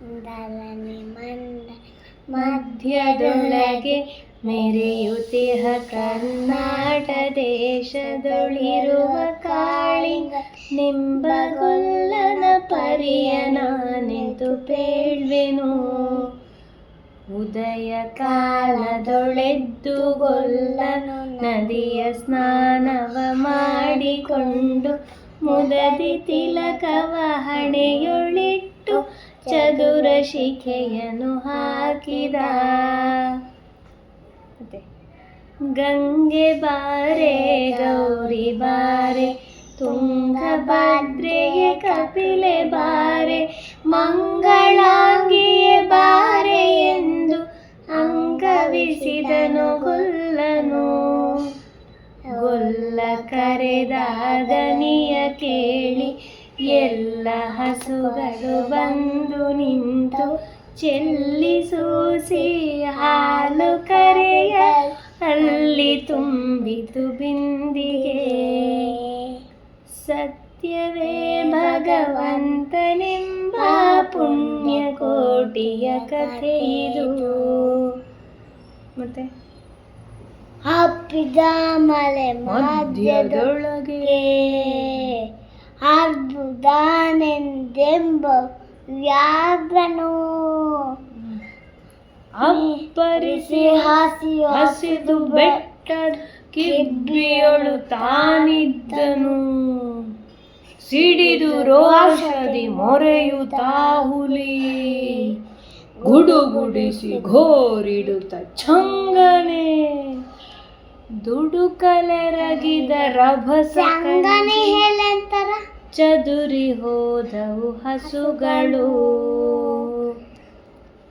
ಮಂಡ ಮಧ್ಯದೊಳಗೆ ಮೆರೆಯುತ್ತಿಹ ಕರ್ನಾಟ ದೇಶದೊಳಿರುವ ಕಾಳಿಂಗ. ನಿಂಬಗುಲ್ಲನ ಪರಿಯ ನಾನೆಂದು ಪೇಳ್ವೆನು ಉದಯ ಕಾಲದೊಳೆದ್ದು ಗೊಲ್ಲನು, ನದಿಯ ಸ್ನಾನವ ಮಾಡಿಕೊಂಡು ಮುದದಿ ತಿಲಕವ ಹಣೆಯೊಳಿಟ್ಟು ಚದುರ ಶಿಖೆಯನ್ನು ಹಾಕಿದ. ಗಂಗೆ ಬಾರೆ ಗೌರಿ ಬಾರೆ ತುಂಗಭದ್ರೆಗೆ ಕಪಿಲೆ ಬಾರೆ ಮಂಗಳಾಂಗಿಯೇ ಬಾರೆ ಎಂದು ಅಂಗವಿಸಿದನು ಗುಲ್ಲನು. ಗುಲ್ಲ ಕರೆದ ದನಿಯ ಕೇಳಿ ಎಲ್ಲ ಹಸುಗಳು ಬಂದು ನಿಂತು ಚೆಲ್ಲಿ ಸೂಸಿ ಹಾಲು ಕರೆಯ ಅಲ್ಲಿ ತುಂಬಿತು ಬಿಂದಿಗೆ. ಸತ್ಯವೇ ಭಗವಂತನೆಂಬ ಪುಣ್ಯ ಕೋಟಿಯ ಕಥೆ ಇದು. ಮತ್ತೆ? ಹಬ್ಬಿದ ಮಲೆ ಮಧ್ಯದೊಳಗೆ. ಅರ್ಬುದಾನೆಂದೆಂಬ ವ್ಯಾಘ್ರನು. ಅಪ್ಪರಿಸಿ ಹಾಸಿ ಹಸಿದು ಬೆಟ್ಟ ಕಿಬ್ಬಿಯೊಳು ತಾನಿದ್ದನು. ಸಿಡಿದು ರೋಷದಿ ಮೊರೆಯುತ್ತಾ ಹುಲಿ ಗುಡುಗುಡಿಸಿ ಘೋರಿಡುತ್ತ ಛಂಗನೆ ದುಡುಕಲೆರಗಿದ ರಭಸ ಸಂಗನೆ ಹೇಳಂತಾರ ಚದುರಿ ಹೋದವು ಹಸುಗಳು.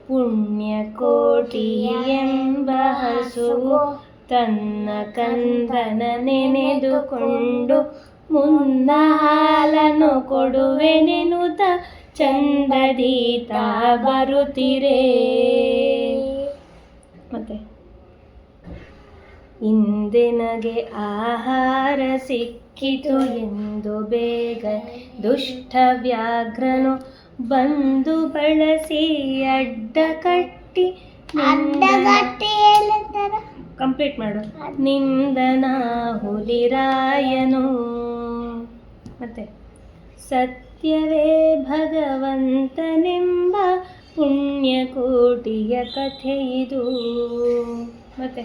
ಪುಣ್ಯ ಕೋಟಿ ಎಂಬ ಹಸುವು ತನ್ನ ಕಂದನ ನೆನೆದುಕೊಂಡು ಮುನ್ನ ಹಾಲನ್ನು ಕೊಡುವೆನೆನುತ ಚಂದದೀತ ಬರುತ್ತಿರೇ. ಮತ್ತೆ ಇಂದಿನಗೆ ಆಹಾರ ಸಿಕ್ಕಿತು ಎಂದು ಬೇಗ ದುಷ್ಟ ವ್ಯಾಘ್ರನು ಬಂದು ಬಳಸಿ ಅಡ್ಡ ಕಟ್ಟಿ ಕಂಪ್ಲೀಟ್ ಮಾಡು. ನಿಂದನ ಹುಲಿರಾಯನು ಮತ್ತೆ ಸತ್ಯವೇ ಭಗವಂತನೆಂಬ ಪುಣ್ಯಕೋಟಿಯ ಕಥೆ ಇದು. ಮತ್ತೆ